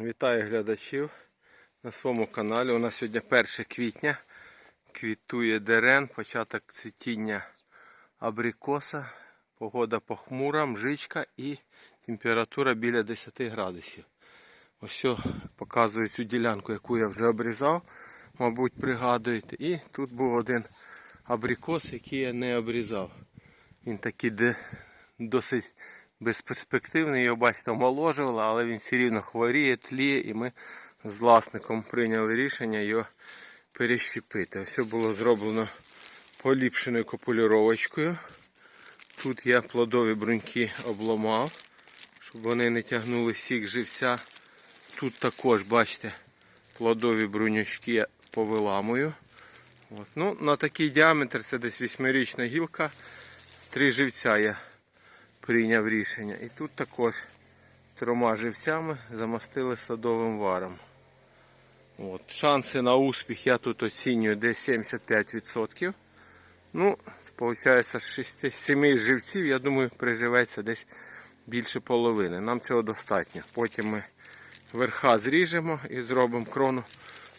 Вітаю глядачів на своєму каналі. У нас сьогодні 1 квітня. Квітує дерен, початок цвітіння абрикоса. Погода похмура, мжичка і температура біля 10 градусів. Ось показую цю ділянку, яку я вже обрізав, мабуть, пригадуєте. І тут був один абрикос, який я не обрізав. Він такий досить безперспективний, його бачите, омоложували, але він все рівно хворіє, тліє, і ми з власником прийняли рішення його перещепити. Все було зроблено поліпшеною копулюровочкою. Тут я плодові бруньки обломав, щоб вони не тягнули сік живця. Тут також, бачите, плодові брунючки я повиламую. От. Ну, на такий діаметр це десь 8-річна гілка. Три живця я прийняв рішення. І тут також трьома живцями замостили садовим варом. От. Шанси на успіх я тут оцінюю десь 75%. Ну, виходить, з 6-7 живців, я думаю, приживеться десь більше половини. Нам цього достатньо. Потім ми верха зріжемо і зробимо крону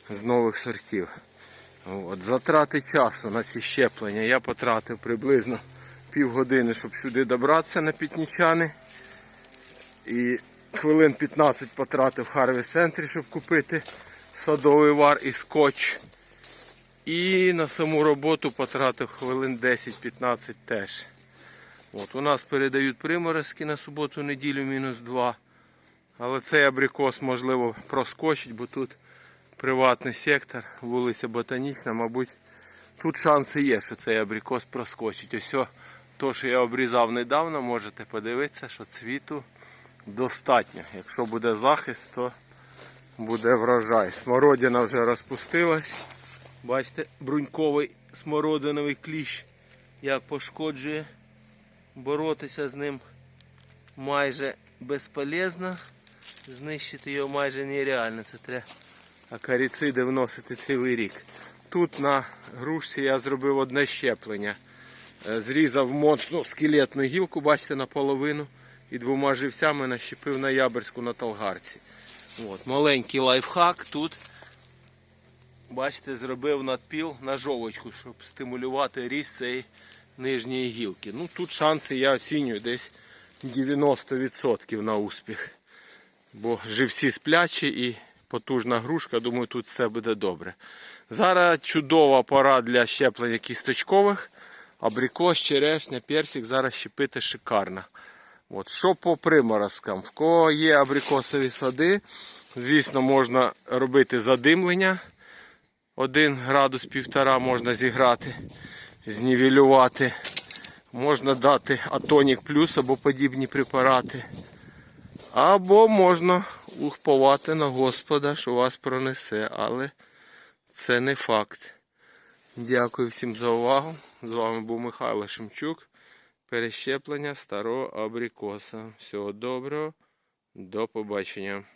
з нових сортів. От. Затрати часу на ці щеплення я потратив приблизно півгодини, щоб сюди добратися на пітнічани. І хвилин 15 потратив в Харвест центрі, щоб купити садовий вар і скотч. І на саму роботу потратив хвилин 10-15 теж. От, у нас передають приморозки на суботу-неділю мінус 2. Але цей абрикос можливо проскочить, бо тут приватний сектор, вулиця Ботанічна, мабуть, тут шанси є, що цей абрикос проскочить. Ось то, що я обрізав недавно, можете подивитися, що цвіту достатньо. Якщо буде захист, то буде врожай. Смородина вже розпустилась. Бачите, бруньковий смородиновий кліщ як пошкоджує. Боротися з ним майже безполезно. Знищити його майже нереально. Це треба акаріциди вносити цілий рік. Тут на грушці я зробив одне щеплення. Е, Зрізав моцну скелетну гілку, бачите, наполовину. І двома живцями нащепив на яберську на талгарці. От, маленький лайфхак тут. Бачите, зробив надпіл на жовочку, щоб стимулювати ріст цієї нижньої гілки. Ну тут шанси я оцінюю десь 90% на успіх. Бо живці сплячі і потужна грушка, думаю, тут все буде добре. Зараз чудова пора для щеплення кісточкових. Абрикос, черешня, персик зараз щепити шикарно. От, що по приморозкам? В кого є абрикосові сади, звісно, можна робити задимлення. Один градус півтора можна зіграти, знівелювати. Можна дати атонік плюс або подібні препарати. Або можна ухповати на Господа, що вас пронесе, але це не факт. Дякую всім за увагу. З вами був Михайло Шемчук. Перещеплення старого абрикоса. Всього доброго, до побачення.